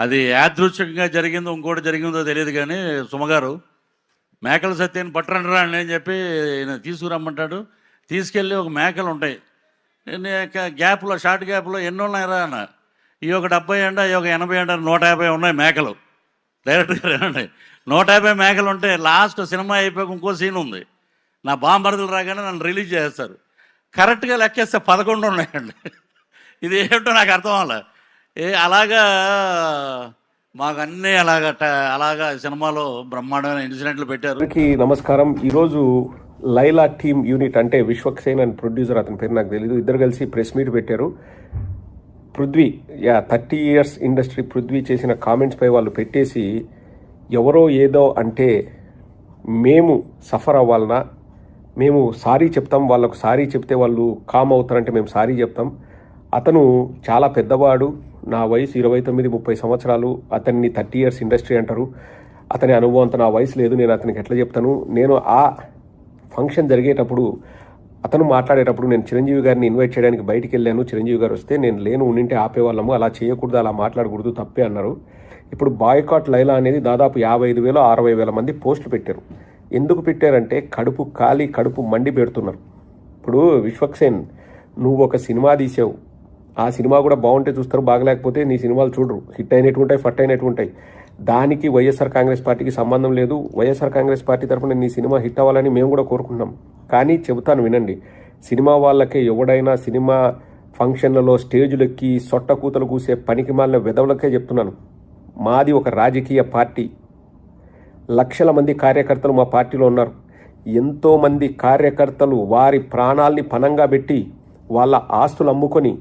అది యాదృచ్ఛికంగా జరిగిందో ఇంకోటి జరిగిందో తెలియదు కానీ సుమగారు మేకల సత్యాన్ని పట్టరండి రా అని చెప్పి ఈయన తీసుకురమ్మంటాడు. తీసుకెళ్ళి ఒక మేకలు ఉంటాయి. నేను గ్యాప్లో షార్ట్ గ్యాప్లో ఎన్ని ఉన్నాయిరా అన్న. ఈ ఒక డెబ్బై ఎండ ఈ ఒక ఎనభై ఎండ నూట యాభై ఉన్నాయి మేకలు. డైరెక్ట్గా రండి. నూట యాభై మేకలు ఉంటే లాస్ట్ సినిమా అయిపోయాక ఇంకో సీన్ ఉంది. నా బాంబరదలు రాగానే నన్ను రిలీజ్ చేస్తారు. కరెక్ట్గా లెక్కేస్తే పదకొండు ఉన్నాయండి. ఇది ఏమిటో నాకు అర్థం అవ్వలే ఏ అలాగా మాకు అన్నీ ట- అలాగా సినిమాలో బ్రహ్మాండమైన ఇన్సిడెంట్లు పెట్టారు. నమస్కారం. ఈరోజు లైలా టీమ్ యూనిట్ అంటే విశ్వక్సేన్ అండ్ ప్రొడ్యూసర్ అతని పేరు నాకు తెలియదు ఇద్దరు కలిసి ప్రెస్ మీట్ పెట్టారు. పృథ్వీ యా థర్టీ ఇయర్స్ ఇండస్ట్రీ పృథ్వీ చేసిన కామెంట్స్పై వాళ్ళు పెట్టేసి ఎవరో ఏదో అంటే మేము సఫర్ అవ్వాలనా? మేము సారీ చెప్తాం వాళ్ళకు సారీ చెప్తే వాళ్ళు కామ్ అవుతారంటే మేము సారీ చెప్తాం. అతను చాలా పెద్దవాడు నా వయసు ఇరవై తొమ్మిది ముప్పై సంవత్సరాలు అతన్ని థర్టీ ఇయర్స్ ఇండస్ట్రీ అంటారు. అతని అనుభవం అంత నా వయసు లేదు నేను అతనికి ఎట్లా చెప్తాను? నేను ఆ ఫంక్షన్ జరిగేటప్పుడు అతను మాట్లాడేటప్పుడు నేను చిరంజీవి గారిని ఇన్వైట్ చేయడానికి బయటికి వెళ్ళాను. చిరంజీవి గారు వస్తే నేను లేను ఉండింటే ఆపేవాళ్ళము అలా చేయకూడదు అలా మాట్లాడకూడదు తప్పే అన్నారు. ఇప్పుడు బాయ్కాట్ లైలా అనేది దాదాపు యాభై ఐదు వేల అరవై వేల మంది పోస్టులు పెట్టారు. ఎందుకు పెట్టారంటే కడుపు ఖాళీ కడుపు మండి పెడుతున్నారు ఇప్పుడు విశ్వక్సేన్ నువ్వు ఒక సినిమా తీసావు ఆ సినిమా కూడా బాగుంటే చూస్తారు బాగలేకపోతే నీ సినిమాలు చూడరు. హిట్ అయినట్టు ఉంటాయి ఫట్ అయినట్టు ఉంటాయి. దానికి వైఎస్ఆర్ కాంగ్రెస్ పార్టీకి సంబంధం లేదు. వైఎస్ఆర్ కాంగ్రెస్ పార్టీ తరఫున నీ సినిమా హిట్ అవ్వాలని మేము కూడా కోరుకుంటున్నాం. కానీ చెబుతాను వినండి సినిమా వాళ్ళకే ఎవడైనా సినిమా ఫంక్షన్లలో స్టేజులెక్కి సొట్టకూతలు సొట్ట కూతలు కూసే పనికి మాలిన విధవులకే చెప్తున్నాను. మాది ఒక రాజకీయ పార్టీ. లక్షల మంది కార్యకర్తలు మా పార్టీలో ఉన్నారు. ఎంతోమంది కార్యకర్తలు వారి ప్రాణాల్ని పనంగా పెట్టి వాళ్ళ ఆస్తులు అమ్ముకొని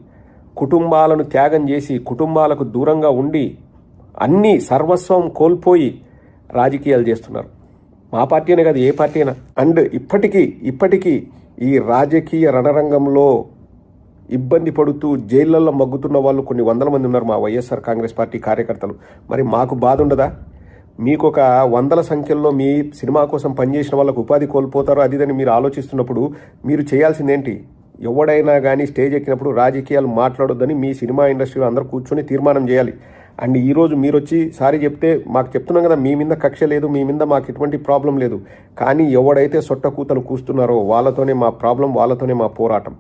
కుటుంబాలను త్యాగం చేసి కుటుంబాలకు దూరంగా ఉండి అన్నీ సర్వస్వం కోల్పోయి రాజకీయాలు చేస్తున్నారు. మా పార్టీ అనే కాదు ఏ పార్టీ అయినా అండ్ ఇప్పటికీ ఇప్పటికీ ఈ రాజకీయ రణరంగంలో ఇబ్బంది పడుతూ జైళ్ళలో మగ్గుతున్న వాళ్ళు కొన్ని వందల మంది ఉన్నారు మా వైఎస్ఆర్ కాంగ్రెస్ పార్టీ కార్యకర్తలు. మరి మాకు బాధ ఉండదా? మీకు ఒక వందల సంఖ్యలో మీ సినిమా కోసం పనిచేసిన వాళ్ళకు ఉపాధి కోల్పోతారో అదిదని మీరు ఆలోచిస్తున్నప్పుడు మీరు చేయాల్సిందేంటి? ఎవడైనా కానీ స్టేజ్ ఎక్కినప్పుడు రాజకీయాలు మాట్లాడొద్దని మీ సినిమా ఇండస్ట్రీలో అందరూ కూర్చొని తీర్మానం చేయాలి. అండ్ ఈరోజు మీరు వచ్చి సారీ చెప్తే మాకు చెప్తున్నాం కదా మీ మీద కక్ష లేదు మీ మీద మాకు ఎటువంటి ప్రాబ్లం లేదు. కానీ ఎవడైతే సొట్ట కూతలు కూస్తున్నారో వాళ్ళతోనే మా ప్రాబ్లం వాళ్ళతోనే మా పోరాటం.